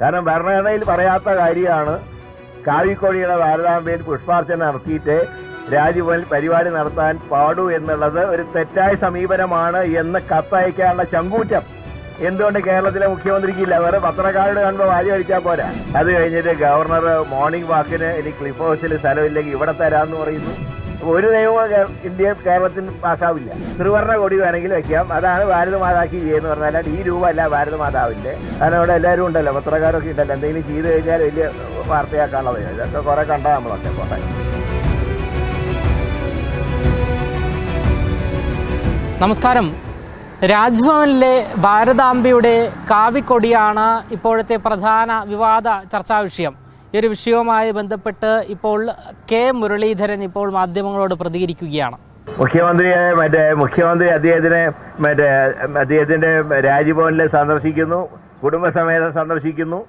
കാരണം ഭരണഘടനയിൽ പറയാത്ത കാര്യമാണ്. കാവിക്കോഴിയുടെ ഭാരതാംബയിൽ പുഷ്പാർച്ചന നടത്തിയിട്ട് രാജ്ഭവനിൽ പരിപാടി നടത്താൻ പാടു എന്നുള്ളത് ഒരു തെറ്റായ സമീപനമാണ് എന്ന് കത്തയക്കാനുള്ള ചങ്കൂറ്റം. എന്തുകൊണ്ട് കേരളത്തിലെ മുഖ്യമന്ത്രിക്കില്ല? വേറെ പത്രക്കാരോട് കാണുമ്പോൾ വാരി കഴിച്ചാൽ പോരാ. അത് കഴിഞ്ഞിട്ട് ഗവർണർ മോർണിംഗ് വാക്കിന് ഇനി ക്ലിഫ് ഹൗസിൽ സ്ഥലമില്ലെങ്കിൽ ഇവിടെ തരാമെന്ന് പറയുന്നു. ഒരു നിയമവും ഇന്ത്യ കേരളത്തിൽ പാസ്സാവില്ല. ത്രിവർണ കൊടി വേണമെങ്കിൽ വെക്കാം. അതാണ് ഭാരതമാതാക്കി എന്ന് പറഞ്ഞാൽ ഈ രൂപ അല്ല ഭാരതമാതാവിന്റെ കാരണം ഇവിടെ എല്ലാവരും ഉണ്ടല്ലോ പത്രക്കാരൊക്കെ ഉണ്ടല്ലോ. എന്തെങ്കിലും ചെയ്തു കഴിഞ്ഞാൽ വലിയ വാർത്തയാക്കാനുള്ളത്. ഇതൊക്കെ കുറെ കണ്ട നമ്മളൊക്കെ പോട്ടെ നമസ്കാരം. രാജ്ഭവനിലെ ഭാരതാംബയുടെ കാവിക്കൊടിയാണ് ഇപ്പോഴത്തെ പ്രധാന വിവാദ ചർച്ചാ വിഷയം. ഈ ഒരു വിഷയവുമായി ബന്ധപ്പെട്ട് ഇപ്പോൾ കെ മുരളീധരൻ ഇപ്പോൾ മാധ്യമങ്ങളോട് പ്രതികരിക്കുകയാണ്. മുഖ്യമന്ത്രിയെ മറ്റേ മുഖ്യമന്ത്രി അദ്ദേഹത്തിനെ മറ്റേ അദ്ദേഹത്തിന്റെ രാജ്ഭവനിൽ സന്ദർശിക്കുന്നു കുടുംബസമേതം സന്ദർശിക്കുന്നു.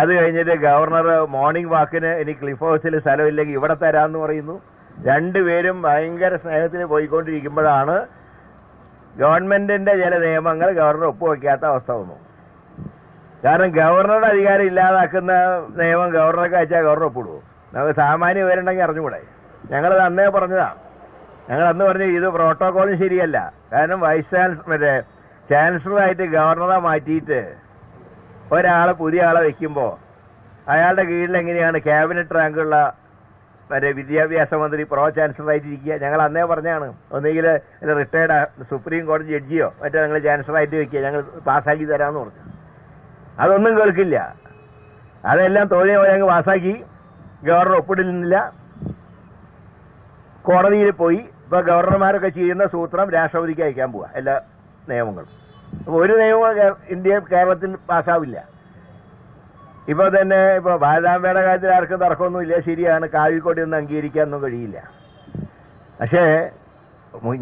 അത് കഴിഞ്ഞിട്ട് ഗവർണർ മോർണിംഗ് വാക്കിന് ഇനി ക്ലിഫ് ഹൗസിൽ സ്ഥലമില്ലെങ്കിൽ ഇവിടെ തരാമെന്ന് പറയുന്നു. രണ്ടുപേരും ഭയങ്കര സ്നേഹത്തിൽ പോയിക്കൊണ്ടിരിക്കുമ്പോഴാണ് ഗവൺമെന്റിന്റെ ചില നിയമങ്ങൾ ഗവർണർ ഒപ്പുവെക്കാത്ത അവസ്ഥ വന്നു. കാരണം ഗവർണറുടെ അധികാരം ഇല്ലാതാക്കുന്ന നിയമം ഗവർണർക്ക് അയച്ചാൽ ഗവർണർ ഒപ്പിടുവോ? നമുക്ക് സാമാന്യ വിവരമുണ്ടെങ്കിൽ അറിഞ്ഞുകൂടെ? ഞങ്ങളത് അന്നേ പറഞ്ഞതാണ് ഞങ്ങൾ അന്ന് പറഞ്ഞു ഇത് പ്രോട്ടോകോളും ശരിയല്ല. കാരണം വൈസ് ചാൻസലർ മറ്റേ ചാൻസലറായിട്ട് ഗവർണറെ മാറ്റിയിട്ട് ഒരാളെ പുതിയ ആളെ വെക്കുമ്പോൾ അയാളുടെ കീഴിൽ എങ്ങനെയാണ് ക്യാബിനറ്റ് റാങ്കുള്ള മറ്റേ വിദ്യാഭ്യാസ മന്ത്രി പ്രോ ചാൻസലറായിട്ട് ഇരിക്കുക ഞങ്ങൾ അന്നേ പറഞ്ഞാണ് ഒന്നുകിൽ റിട്ടയർഡ് സുപ്രീം കോടതി ജഡ്ജിയോ മറ്റോ ഞങ്ങൾ ചാൻസലറായിട്ട് വെക്കുക. ഞങ്ങൾ പാസ്സാക്കി തരാമെന്ന് പറഞ്ഞു. അതൊന്നും കേൾക്കില്ല. അതെല്ലാം തോന്നിയ പോലെ അങ്ങ് പാസ്സാക്കി. ഗവർണർ ഒപ്പിടുന്നില്ല കോടതിയിൽ പോയി. ഇപ്പൊ ഗവർണർമാരൊക്കെ ചെയ്യുന്ന സൂത്രം രാഷ്ട്രപതിക്ക് അയക്കാൻ പോവാ. എല്ലാ നിയമങ്ങളും. അപ്പൊ ഒരു നിയമവും ഇന്ത്യ കേരളത്തിൽ പാസ്സാവില്ല. ഇപ്പൊ തന്നെ ഇപ്പൊ ഭാരതാംബയുടെ കാര്യത്തിൽ ആർക്കും തർക്കമൊന്നുമില്ല. ശരിയാണ്. കാവിക്കോടി ഒന്നും അംഗീകരിക്കാനൊന്നും കഴിയില്ല. പക്ഷേ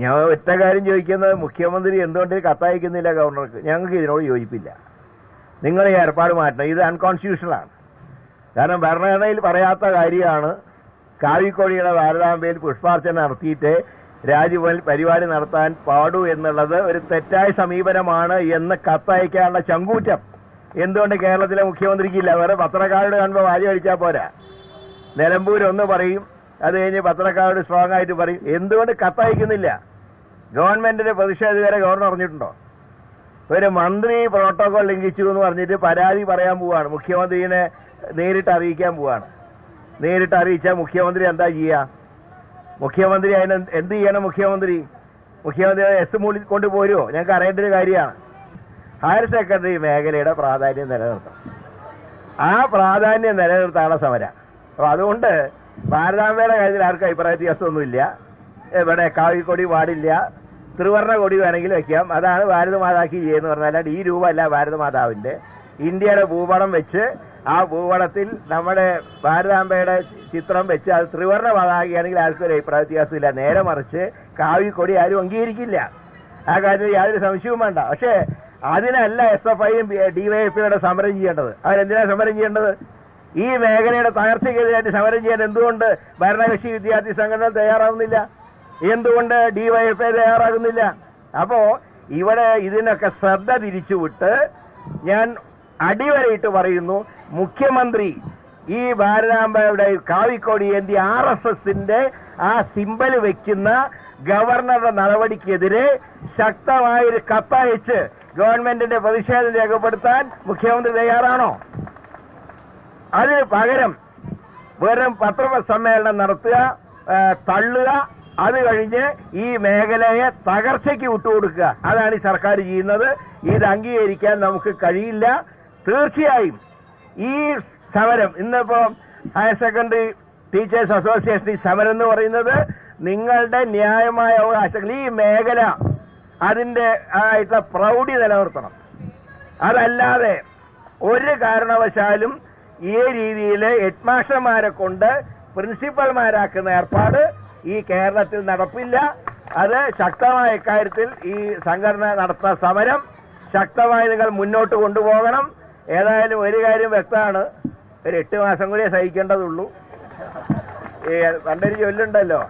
ഞാൻ ഒറ്റ കാര്യം ചോദിക്കുന്നത് മുഖ്യമന്ത്രി എന്തുകൊണ്ട് കത്തയക്കുന്നില്ല ഗവർണർക്ക്? ഞങ്ങൾക്ക് ഇതിനോട് യോജിപ്പില്ല. നിങ്ങൾ ഈ ഏർപ്പാട് മാറ്റണം. ഇത് അൺകോൺസ്റ്റിറ്റ്യൂഷണലാണ് കാരണം ഭരണഘടനയിൽ പറയാത്ത കാര്യമാണ് കാവിക്കോഴിയുടെ ഭാരതാംബയിൽ പുഷ്പാർച്ചന നടത്തിയിട്ട് രാജ്ഭവനിൽ പരിപാടി നടത്താൻ പാടൂ എന്നുള്ളത് ഒരു തെറ്റായ സമീപനമാണ് എന്ന് കത്തയക്കാനുള്ള ചങ്കൂറ്റം. എന്തുകൊണ്ട് കേരളത്തിലെ മുഖ്യമന്ത്രിക്കില്ല? വേറെ പത്രക്കാരോട് കാണുമ്പോൾ വാരി കഴിച്ചാൽ പോരാ. നിലമ്പൂർ ഒന്ന് പറയും അത് കഴിഞ്ഞ് പത്രക്കാരോട് സ്ട്രോങ് ആയിട്ട് പറയും. എന്തുകൊണ്ട് കത്തയക്കുന്നില്ല? ഗവൺമെന്റിന്റെ പ്രതിഷേധകരെ ഗവർണർ അറിഞ്ഞിട്ടുണ്ടോ? ഒരു മന്ത്രി പ്രോട്ടോകോൾ ലംഘിച്ചു എന്ന് പറഞ്ഞിട്ട് പരാതി പറയാൻ പോവാണ്. മുഖ്യമന്ത്രിനെ നേരിട്ട് അറിയിക്കാൻ പോവാണ്. നേരിട്ട് അറിയിച്ചാൽ മുഖ്യമന്ത്രി എന്താ ചെയ്യുക മുഖ്യമന്ത്രി അതിന് എന്ത് ചെയ്യണം മുഖ്യമന്ത്രി? മുഖ്യമന്ത്രി എസ് മൂളി കൊണ്ടുപോരുമോ ഞങ്ങൾക്ക് അറിയേണ്ട ഒരു കാര്യമാണ്. ഹയർ സെക്കൻഡറി മേഖലയുടെ പ്രാധാന്യം നിലനിർത്തണം. ആ പ്രാധാന്യം നിലനിർത്താനുള്ള സമരം. അപ്പൊ അതുകൊണ്ട് ഭാരതാംബയുടെ കാര്യത്തിൽ ആർക്കും അഭിപ്രായ വ്യത്യാസമൊന്നുമില്ല. ഇവിടെ കാവിക്കൊടി പാടില്ല ത്രിവർണ കൊടി വേണമെങ്കിൽ വെക്കാം. അതാണ് ഭാരതമാതാക്കി എന്ന് പറഞ്ഞാൽ ഈ രൂപമല്ല ഭാരതമാതാവിന്റെ ഇന്ത്യയുടെ ഭൂപടം വെച്ച് ആ ഭൂപടത്തിൽ നമ്മുടെ ഭാരതാംബയുടെ ചിത്രം വെച്ച് അത് ത്രിവർണ പതാകയാണെങ്കിൽ ആർക്കും ഒരു അഭിപ്രായ വ്യത്യാസമില്ല. നേരെ മറിച്ച് കാവിക്കൊടി ആരും അംഗീകരിക്കില്ല. ആ കാര്യത്തിൽ യാതൊരു സംശയവും വേണ്ട. പക്ഷേ അതിനല്ല എസ് എഫ് ഐയും ഡിവൈഎഫ്ഐയുടെ സമരം ചെയ്യേണ്ടത്. അവരെന്തിനാ സമരം ചെയ്യേണ്ടത്? ഈ മേഖലയുടെ തകർച്ചയ്ക്കെതിരായിട്ട് സമരം ചെയ്യാൻ എന്തുകൊണ്ട് ഭരണകക്ഷി വിദ്യാർത്ഥി സംഘടന തയ്യാറാവുന്നില്ല? എന്തുകൊണ്ട് ഡിവൈഎഫ്ഐ തയ്യാറാകുന്നില്ല? അപ്പോ ഇവിടെ ഇതിനൊക്കെ ശ്രദ്ധ തിരിച്ചുവിട്ട് ഞാൻ അടിവരയിട്ട് പറയുന്നു മുഖ്യമന്ത്രി ഈ ഭാരതാംബയുടെ കാവിക്കോടി എന്തി ആർ എസ് എസിന്റെ ആ സിമ്പൽ വെക്കുന്ന ഗവർണറുടെ നടപടിക്കെതിരെ ശക്തമായൊരു കത്തയച്ച് ഗവൺമെന്റിന്റെ പ്രതിഷേധം രേഖപ്പെടുത്താൻ മുഖ്യമന്ത്രി തയ്യാറാണോ? അതിന് പകരം വെറും പത്രസമ്മേളനം നടത്തുക തള്ളുക അത് കഴിഞ്ഞ് ഈ മേഖലയെ തകർച്ചയ്ക്ക് വിട്ടുകൊടുക്കുക. അതാണ് ഈ സർക്കാർ ചെയ്യുന്നത്. ഇത് അംഗീകരിക്കാൻ നമുക്ക് കഴിയില്ല. തീർച്ചയായും ഈ സമരം ഇന്നിപ്പോ ഹയർ സെക്കൻഡറി ടീച്ചേഴ്സ് അസോസിയേഷൻ ഈ സമരം എന്ന് പറയുന്നത് നിങ്ങളുടെ ന്യായമായ അവകാശങ്ങൾ ഈ മേഖല അതിന്റെ ആയിട്ടുള്ള പ്രൗഢി നിലനിർത്തണം. അതല്ലാതെ ഒരു കാരണവശാലും ഈ രീതിയിൽ ഹെഡ്മാസ്റ്റർമാരെ കൊണ്ട് പ്രിൻസിപ്പൽമാരാക്കുന്ന ഏർപ്പാട് ഈ കേരളത്തിൽ നടപ്പില്ല. അത് ശക്തമായ ഇക്കാര്യത്തിൽ ഈ സംഘടന നടത്തുന്ന സമരം ശക്തമായി നിങ്ങൾ മുന്നോട്ട് കൊണ്ടുപോകണം. ഏതായാലും ഒരു കാര്യം വ്യക്തമാണ്. ഒരു എട്ട് മാസം കൂടിയേ സഹിക്കേണ്ടതുള്ളൂ. ഈ പണ്ടൊരു ചൊല്ലുണ്ടല്ലോ.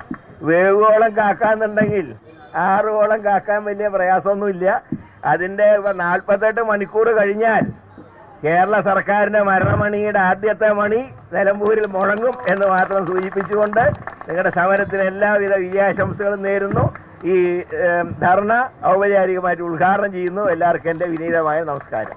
വേവുകോളം കാക്കാന്നുണ്ടെങ്കിൽ ആറുകോളം കാക്കാൻ വലിയ പ്രയാസമൊന്നുമില്ല. അതിന്റെ നാൽപ്പത്തെട്ട് മണിക്കൂർ കഴിഞ്ഞാൽ കേരള സർക്കാരിന്റെ മരണമണിയുടെ ആദ്യത്തെ മണി നിലമ്പൂരിൽ മുഴങ്ങും എന്ന് മാത്രം സൂചിപ്പിച്ചുകൊണ്ട് നിങ്ങളുടെ സമരത്തിന് എല്ലാവിധ വിജയാശംസകളും നേരുന്നു. ഈ ധർണ ഔപചാരികമായിട്ട് ഉദ്ഘാടനം ചെയ്യുന്നു. എല്ലാവർക്കും എന്റെ വിനീതമായ നമസ്കാരം.